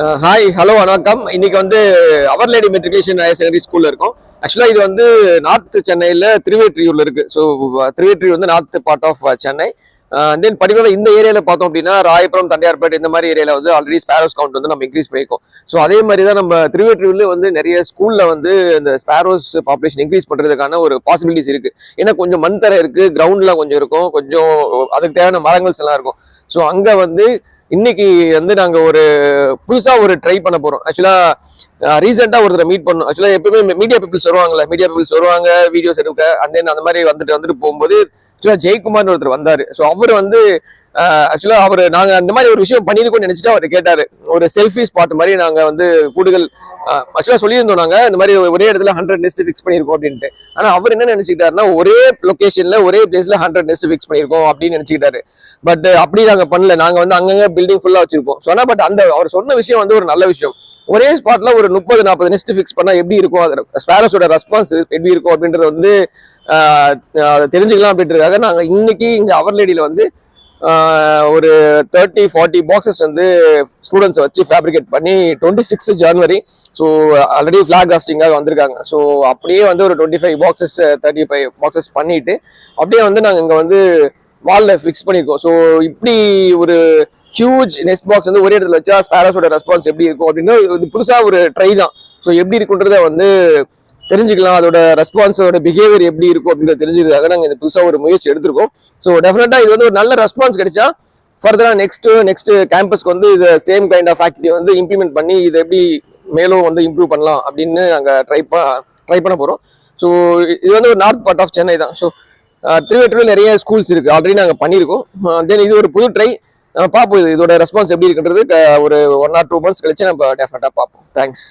Hi hello வணக்கம். இன்னைக்கு வந்து அவர் லேடி மெட்ரிகுலேஷன் ஹையர் செகண்டரி ஸ்கூல்ல இருக்கும். ஆக்சுவலா இது வந்து நார்த் சென்னையில திருவேற்றியூர்ல இருக்கு. ஸோ திருவேற்றியூர் வந்து north part of Chennai then particular இந்த ஏரியாவில் பார்த்தோம் அப்படின்னா ராயபுரம் தண்டையார்பேட் இந்த மாதிரி ஏரியாவில் வந்து ஆல்ரெடி ஸ்பேரோஸ் கவுண்ட் வந்து நம்ம இன்க்ரீஸ் பண்ணியிருக்கோம். ஸோ அதே மாதிரி தான் நம்ம திருவேற்றியூர்ல வந்து நிறைய ஸ்கூலில் வந்து இந்த ஸ்பேரோஸ் பாப்புலேஷன் இன்க்ரீஸ் பண்ணுறதுக்கான ஒரு பாசிபிலிட்டிஸ் இருக்குது ஏன்னா கொஞ்சம் மண் தரை இருக்குது கிரவுண்ட்லாம் கொஞ்சம் இருக்கும். கொஞ்சம் அதுக்கு தேவையான மரங்கள்ஸ் எல்லாம் இருக்கும். ஸோ அங்கே வந்து இன்னைக்கு வந்து நாங்க ஒரு புதுசா ஒரு ட்ரை பண்ண போறோம். ஆக்சுவலா ரீசெண்டா ஒருத்தரை மீட் பண்ணோம். ஆக்சுவலா எப்பவுமே மீடியா பீப்புள்ஸ் வருவாங்கல்ல மீடியா பீப்புள்ஸ் வருவாங்க வீடியோஸ் எடுக்க அந்த அந்த மாதிரி வந்துட்டு வந்துட்டு போகும்போது ஆக்சுவலா ஜெயக்குமார்னு ஒருத்தர் வந்தாரு. ஸோ அவர் வந்து ஆக்சுவலாக அவர் நாங்கள் அந்த மாதிரி ஒரு விஷயம் பண்ணிருக்கோம்னு நினச்சிட்டு அவர் கேட்டார். ஒரு செல்ஃபி ஸ்பாட் மாதிரி நாங்கள் வந்து கூடுதல் ஆக்சுவலாக சொல்லியிருந்தோம் நாங்கள் இந்த மாதிரி ஒரே இடத்துல ஹண்ட்ரட் நெஸ்ட் ஃபிக்ஸ் பண்ணிருக்கோம் அப்படின்ட்டு. ஆனால் அவர் என்ன நினச்சிக்கிட்டாருன்னா ஒரே லொக்கேஷனில் ஒரே பிளேஸில் ஹண்ட்ரட் நெஸ்ட் ஃபிக்ஸ் பண்ணிருக்கோம் அப்படின்னு நினச்சிக்கிட்டாரு. பட் அப்படி நாங்கள் பண்ணல. நாங்கள் வந்து அங்கங்கே பில்டிங் ஃபுல்லாக வச்சிருக்கோம். சொன்னால் பட் அந்த அவர் சொன்ன விஷயம் வந்து ஒரு நல்ல விஷயம். ஒரே ஸ்பாட்ல ஒரு முப்பது நாற்பது நெஸ்ட் ஃபிக்ஸ் பண்ணா எப்படி இருக்கும்? அது ஸ்பேரஸோட ரெஸ்பான்ஸ் எப்படி இருக்கும் அப்படின்றது வந்து தெரிஞ்சுக்கலாம் அப்படின்றதுக்காக நாங்கள் இன்னைக்கு இங்கே அவர் லேடியில் வந்து ஒரு தேர்ட்டி ஃபார்ட்டி பாக்ஸஸ் வந்து ஸ்டூடெண்ட்ஸை வச்சு ஃபேப்ரிகேட் பண்ணி டுவெண்ட்டி சிக்ஸ் ஜனவரி ஸோ ஆல்ரெடி ஃப்ளாக் காஸ்டிங்காக வந்திருக்காங்க. ஸோ அப்படியே வந்து ஒரு twenty five boxes thirty five boxes பண்ணிட்டு அப்படியே வந்து நாங்கள் இங்கே வந்து வாலில் ஃபிக்ஸ் பண்ணியிருக்கோம் ஸோ இப்படி ஒரு ஹியூஜ் நெஸ்ட் பாக்ஸ் வந்து ஒரே இடத்துல வச்சா ஸ்பேரஸோட ரெஸ்பான்ஸ் எப்படி இருக்கும்? அப்படின்னு இது புதுசாக ஒரு ட்ரை தான். ஸோ எப்படி இருக்குன்றத வந்து தெரிஞ்சுக்கலாம் அதோட ரெஸ்பான்ஸோட பிஹேவியர் எப்படி இருக்கும் அப்படின்றத தெரிஞ்சுக்கிறதுக்காக நாங்கள் இந்த புதுசாக ஒரு முயற்சி எடுத்திருக்கோம். ஸோ டெஃபினட்டாக இது வந்து ஒரு நல்ல ரெஸ்பான்ஸ் கிடைச்சா ஃபர்தராக நெக்ஸ்ட் நெக்ஸ்ட் கேம்பஸ்க்கு வந்து இது சேம் கைண்ட் ஆஃப் ஆக்டிவிட்டி வந்து இம்ப்ளிமெண்ட் பண்ணி இதை எப்படி மேலும் வந்து இம்ப்ரூவ் பண்ணலாம் அப்படின்னு நாங்கள் ட்ரை ட்ரை பண்ண போகிறோம் ஸோ இது வந்து ஒரு நார்த் பார்ட் ஆஃப் சென்னை தான். ஸோ திருவேற்றூரில் நிறைய ஸ்கூல்ஸ் இருக்குது ஆல்ரெடி நாங்கள் பண்ணியிருக்கோம். தென் இது ஒரு புது ட்ரை பார்ப்போம் இது இதோட ரெஸ்பான்ஸ் எப்படி இருக்குன்றது. ஒரு ஒன் ஆர் டூ மந்த்ஸ் கழிச்சு நம்ம டெஃபினட்டாக பார்ப்போம். தேங்க்ஸ்